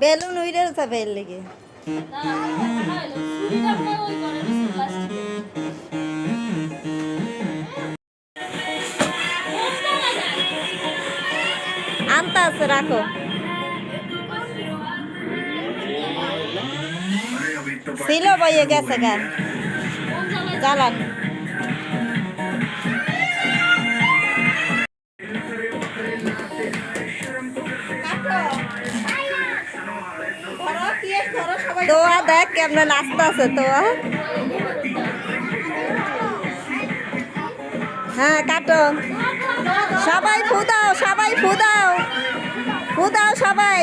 Balloon উইরে উঠা bell লেগে। আনতা আছে রাখো। ছিল বইয়ে গেছে গা জ্বালান তোয়া দেখ কেমন নাচতে আছে তোয়া হ্যাঁ কাটো। সবাই ফুদাও সবাই ফুদাও ফুদাও সবাই।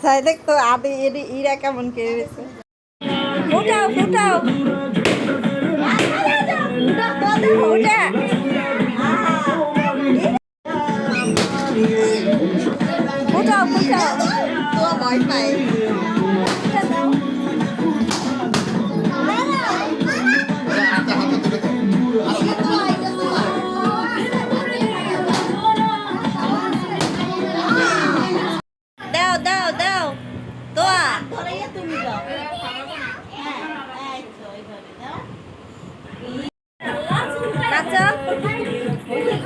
সাই দেখ তো আদি এডি ইরা কেমন কে ফুটাও ফুটাও। ফুটা ফুটাও ফুটাও। তো ভয় পাই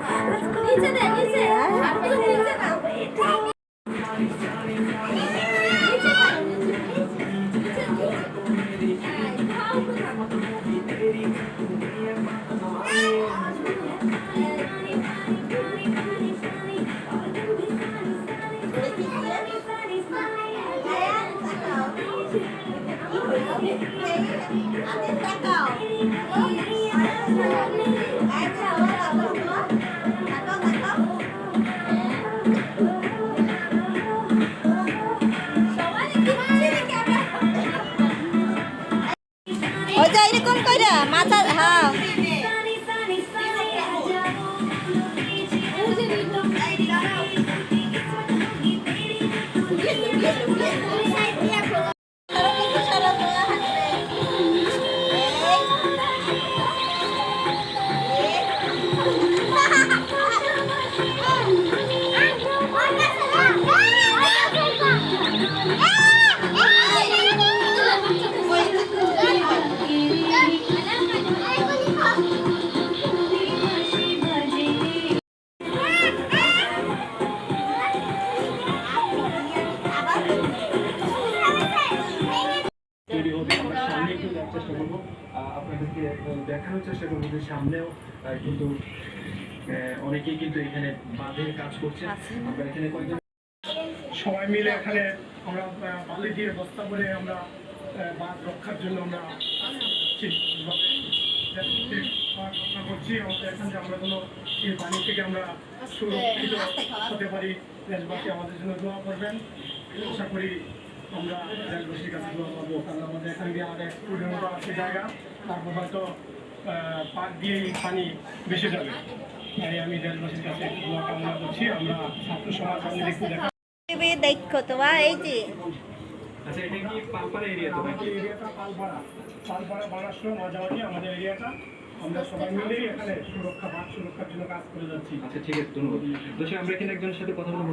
めっちゃね Ini kan, 好 তৈরি হবে সামনে একটু যাওয়ার চেষ্টা করব। আপনাদেরকে দেখানোর চেষ্টা করব যে সামনেও কিন্তু অনেকেই কিন্তু এখানে বাঁধের কাজ করছে। আচ্ছা। আমরা এখানে কয়েকজন সবাই মিলে এখানে আমরা বালি দিয়ে বস্তা করে আমরা বাঁধ রক্ষার জন্য আমরা রক্ষা করছি। আমাদের এখন যে আমরা কোনো এই পানি থেকে আমরা আচ্ছা, সুরক্ষিত হতে পারি। দেশবাসী আমাদের জন্য দোয়া করবেন। আশা করি আমরা দেশবাসীর কাছে দোয়া পাবো কারণ আমাদের এখান দিয়ে আর এক উন্নত আছে জায়গা। তারপর হয়তো পাক দিয়েই পানি বেশি যাবে। তাই আমি দেশবাসীর কাছে একটু দোয়া কামনা করছি। আমরা ছাত্র সমাজ আমাদের একটু দেখা দেখো তোমার এই যে। আচ্ছা এটা কি পালপাড়া এরিয়া তো নাকি? এরিয়াটা পালপাড়া। পালপাড়া মাঝামাঝি আমাদের এরিয়াটা। আমরা সবাই মিলেই এখানে সুরক্ষা বাঘ সুরক্ষার জন্য কাজ করে যাচ্ছি। আচ্ছা ঠিক আছে ধন্যবাদ। দোষী আমরা এখানে একজনের সাথে কথা বলব।